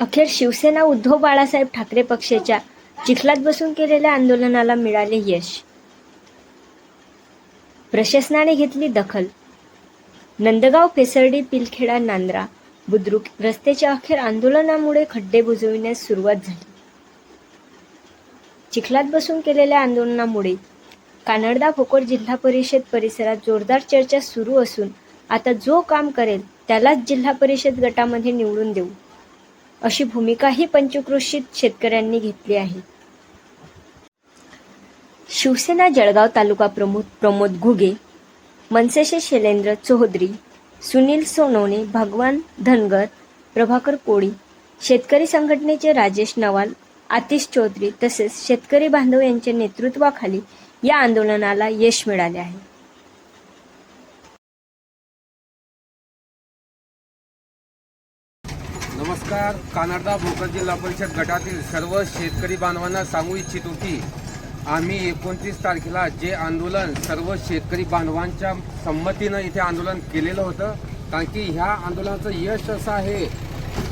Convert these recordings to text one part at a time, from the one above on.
अखेर शिवसेना उद्धव बाळासाहेब ठाकरे पक्षाच्या चिखलात बसून केलेल्या आंदोलनाला मिळाले यश. प्रशासनाने घेतली दखल. नंदगाव फेसर्डी पिलखेडा नांद्रा बुद्रुक रस्त्याच्या अखेर आंदोलनामुळे खड्डे बुजविण्यास सुरुवात झाली. चिखलात बसून केलेल्या आंदोलनामुळे कानडदा भोकर जिल्हा परिषद परिसरात जोरदार चर्चा सुरू असून आता जो काम करेल त्यालाच जिल्हा परिषद गटामध्ये निवडून देऊ. अशी भूमिकाही पंचक्रोशीत शेतकऱ्यांनी घेतली आहे. शिवसेना जळगाव तालुका प्रमुख प्रमोद घुगे मनसेचे शैलेंद्र चौधरी सुनील सोनवणे भगवान धनगर प्रभाकर कोळी शेतकरी संघटनेचे राजेश नवाल आतिश चौधरी तसेच शेतकरी बांधव यांच्या नेतृत्वाखाली या आंदोलनाला यश मिळाले आहे. नमस्कार. कानडा भोकर जिल्हा परिषद गटातील सर्व शेतकरी बांधवांना सांगू इच्छितो की आम्ही एकोणतीस तारखेला जे आंदोलन सर्व शेतकरी बांधवांच्या संमतीनं इथे आंदोलन केलेलं होतं कारण की ह्या आंदोलनाचं यश असं आहे.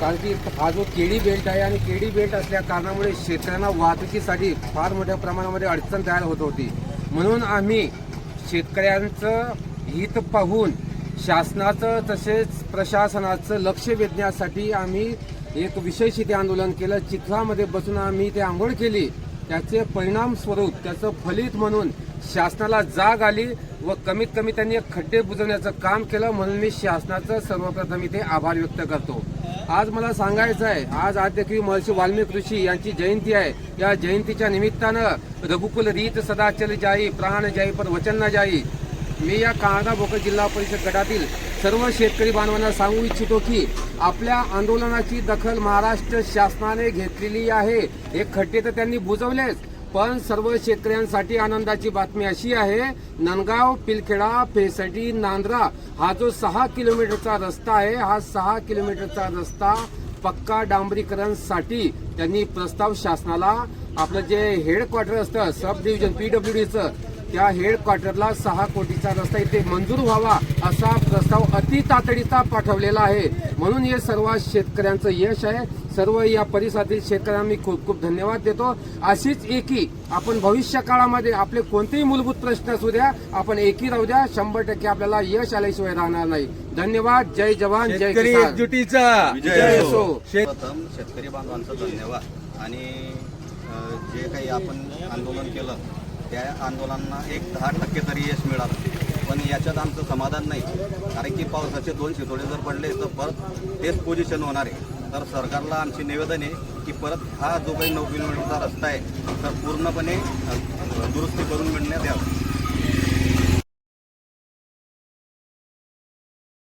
कारण की हा जो केळी बेल्ट आहे आणि केळी बेल्ट असल्या कारणामुळे शेतकऱ्यांना वाहतुकीसाठी फार मोठ्या प्रमाणामध्ये अडचण तयार होत होती. म्हणून आम्ही शेतकऱ्यांचं हित पाहून शासनाचं तसेच प्रशासनाचं लक्ष वेधण्यासाठी आम्ही एक विशेष इथे आंदोलन केलं. चिखलामध्ये बसून आम्ही ते आंघोळ केली. त्याचे परिणाम स्वरूप त्याचं फलित म्हणून शासनाला जाग आली व कमीत कमी त्यांनी एक खड्डे बुजवण्याचं काम केलं म्हणून मी शासनाचं सर्वप्रथम इथे आभार व्यक्त करतो. आज मला सांगायचं आहे आज आद्यकी महर्षी वाल्मिक ऋषी यांची जयंती आहे. या जयंतीच्या निमित्तानं रघुकुल रीत सदाचल जाई प्राण जाई पर वचन जाई. मी या काळदा भोकर जिल्हा परिषद गटातील सर्व शेतकरी बांधवांना सांगू इच्छितो की आपल्या आंदोलनाची दखल महाराष्ट्र शासनाने घेतलेली आहे. हे खड्डे तर त्यांनी बुजवलेच पण सर्व शेतकऱ्यांसाठी आनंदाची बातमी अशी आहे नंदगाव पिलखेडा फेसटी नांद्रा हा जो सहा किलोमीटरचा रस्ता आहे हा सहा किलोमीटरचा रस्ता पक्का डांबरीकरणसाठी त्यांनी प्रस्ताव शासनाला. आपलं जे हेडक्वार्टर असतं सब डिव्हिजन पीडब्ल्यूडीचं त्या हेडक्वार्टरला सहा कोटीचा रस्ता इथे मंजूर व्हावा असा प्रस्ताव अति तातडीचा पाठवलेला आहे. म्हणून हे सर्व शेतकऱ्यांचं यश आहे. सर्व या परिसरातील शेतकऱ्यांना मी खूप खूप धन्यवाद देतो. अशीच एकी आपण भविष्य काळामध्ये आपले कोणतेही मूलभूत प्रश्न असू द्या आपण एकी राहू द्या. शंभर टक्के आपल्याला यश आल्याशिवाय राहणार नाही. धन्यवाद. जय जवान जय एकजुटीचा. जय असो. शेतकरी बांधवांचं धन्यवाद. आणि जे काही आपण आंदोलन केलं त्या आंदोलनांना एक दहा टक्के तरी यश मिळालं. पण याच्यात आमचं समाधान नाही. कारण की पावसाचे दोन शितोडे जर पडले तर परत तेच पोझिशन होणार आहे. तर सरकारला आमची निवेदन आहे की परत हा जो काही नऊ किलोमीटरचा रस्ता आहे तर पूर्णपणे दुरुस्ती करून मिळण्यात यावं.